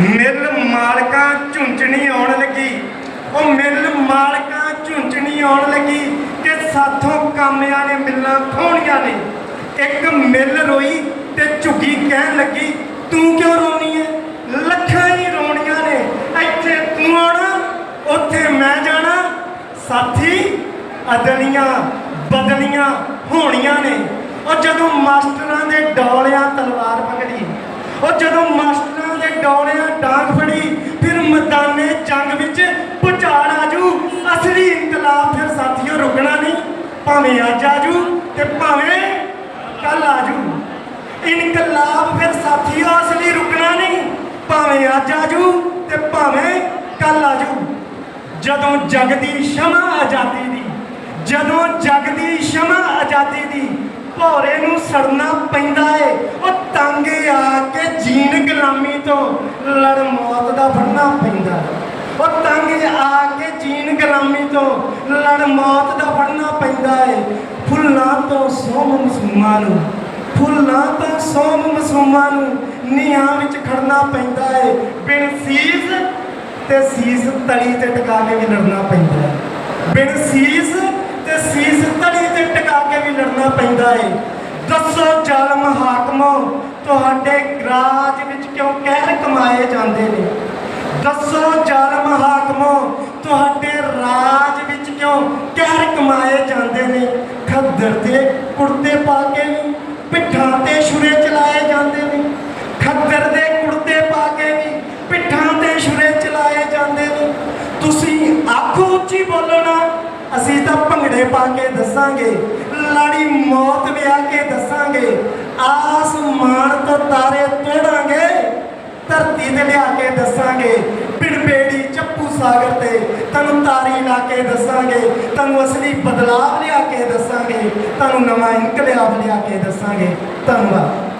ਮਿਲ ਮਾਲਕਾਂ ਝੁੰਚਣੀ ਆਉਣ ਲੱਗੀ। ਉਹ ਮਿਲ ਮਾਲਕਾਂ ਝੁੰਝਣੀ ਆਉਣ ਲੱਗੀ ਕਿ ਸਾਥੋਂ ਕਾਮਿਆਂ ਨੇ ਮਿਲਾਂ ਖੋਣੀਆਂ ਨੇ। ਇੱਕ ਮਿਲ ਰੋਈ ਤੇ ਝੁੱਗੀ ਕਹਿਣ ਲੱਗੀ, ਤੂੰ ਕਿਉਂ ਰੋਣੀ ਹੈ ਲੱਖਾਂ ਹੀ ਰੋਣੀਆਂ ਨੇ। ਇੱਥੇ ਤੂੰ ਆਉਣਾ, ਉੱਥੇ ਮੈਂ ਜਾਣਾ। ਸਾਥੀ, ਅਦਲੀਆਂ ਬਦਲੀਆਂ ਹੋਣੀਆਂ ਨੇ। ਉਹ ਜਦੋਂ ਮਾਸਟਰਾਂ ਦੇ ਡੋਲਿਆਂ ਤਲਵਾਰ ਪਕੜੀ ਉਹ ਜਦੋਂ ਭਾਵੇਂ ਅੱਜ ਆਜੂ ਤੇ ਭਾਵੇਂ ਕੱਲ ਆਜੂ। ਇਨਕਲਾਬ ਫਿਰ ਸਾਥੀਓ ਅਸਲੀ ਰੁਕਣਾ ਨਹੀਂ। ਭਾਵੇਂ ਅੱਜ ਆਜੂ ਤੇ ਭਾਵੇਂ ਕੱਲ ਆਜੂ। ਜਦੋਂ ਜਗ ਦੀ ਸ਼ਮਾ ਆਜ਼ਾਦੀ ਦੀ, ਜਦੋਂ ਜਗ ਦੀ ਸ਼ਮਾ ਆਜ਼ਾਦੀ ਦੀ ਭੌਰੇ ਨੂੰ ਸੜਨਾ ਪੈਂਦਾ ਏ, ਉਹ ਤੰਗ ਆ ਕੇ ਜੀਨ ਗੁਲਾਮੀ ਤੋਂ ਲੜ ਮੌਤ ਦਾ ਫੜਨਾ ਪੈਂਦਾ। ਉਹ ਤੰਗ ਆ ਕੇ ਜੀਨ ਤੋਂ ਲੜ ਮੌਤ ਦਾ ਫੜਨਾ ਪੈਂਦਾ ਏ। ਫੁੱਲਾਂ ਤੋਂ ਸੋਮ ਮੁਸਲਮਾਨ ਨੂੰ, ਫੁੱਲਾਂ ਤੋਂ ਸੋਮ ਮਸੂਮਾਂ ਨੂੰ ਨੀਹਾਂ ਵਿੱਚ ਖੜਨਾ ਪੈਂਦਾ ਏ। ਬਿਨ ਸੀਸ ਤੇ ਸੀਸ ਤਲੀ ਤੇ ਟਿਕਾ ਕੇ ਵੀ ਲੜਨਾ ਪੈਂਦਾ ਹੈ ਬਿਨ ਸੀਸ ਤੇ ਸੀਸ ਤਲੀ ਤੇ ਟਿਕਾ ਕੇ ਵੀ ਲੜਨਾ ਪੈਂਦਾ ਏ। ਦੱਸੋ ਜ਼ਾਲਮ ਹਾਕਮੋ ਤੁਹਾਡੇ ਰਾਜ ਵਿੱਚ ਕਿਉਂ ਕਹਿਰ ਕਮਾਏ ਜਾਂਦੇ ਨੇ? ਦੱਸੋ ਜ਼ਾਲਮ ਹਾਕਮੋ, ਤੁਹਾਡੇ ਰਾਜ ਵਿੱਚ ਕਿਉਂ ਕਹਿਰ ਕਮਾਏ ਜਾਂਦੇ ਨੇ? ਖੱਦਰ ਦੇ ਕੁੜਤੇ ਪਾ ਕੇ ਵੀ, ਪਿੱਠਾਂ ਤੇ ਛੁਰੇ ਚਲਾਏ ਜਾਂਦੇ ਨੇ। ਖੱਦਰ ਦੇ ਕੁੜਤੇ ਪਾ ਕੇ ਵੀ, ਪਿੱਠਾਂ ਤੇ ਛੁਰੇ ਚਲਾਏ ਜਾਂਦੇ ਨੇ। ਤੁਸੀਂ ਆਖੋ ਉੱਚੀ ਬੋਲਣਾ, ਅਸੀਂ ਤਾਂ ਭੰਗੜੇ ਪਾ ਕੇ ਦੱਸਾਂਗੇ। ਲਾੜੀ ਮੌਤ ਵਿਆਹ ਕੇ ਦੱਸਾਂਗੇ। ਆਸਮਾਨ ਤੋਂ ਤਾਰੇ ਤੋੜਾਂਗੇ ਧਰਤੀ ਤੇ ਲਿਆ ਕੇ ਦੱਸਾਂਗੇ ਬਿੜਬੇੜੀ ਚੱਪੂ ਸਾਗਰ ਤੇ। ਤੈਨੂੰ ਤਾਰੀ ਲਾ ਕੇ ਦੱਸਾਂਗੇ ਤੁਹਾਨੂੰ ਅਸਲੀ ਬਦਲਾਵ ਲਿਆ ਕੇ ਦੱਸਾਂਗੇ ਤੁਹਾਨੂੰ ਨਵਾਂ ਇਨਕਲਾਬ ਲਿਆ ਕੇ ਦੱਸਾਂਗੇ। ਧੰਨਵਾਦ।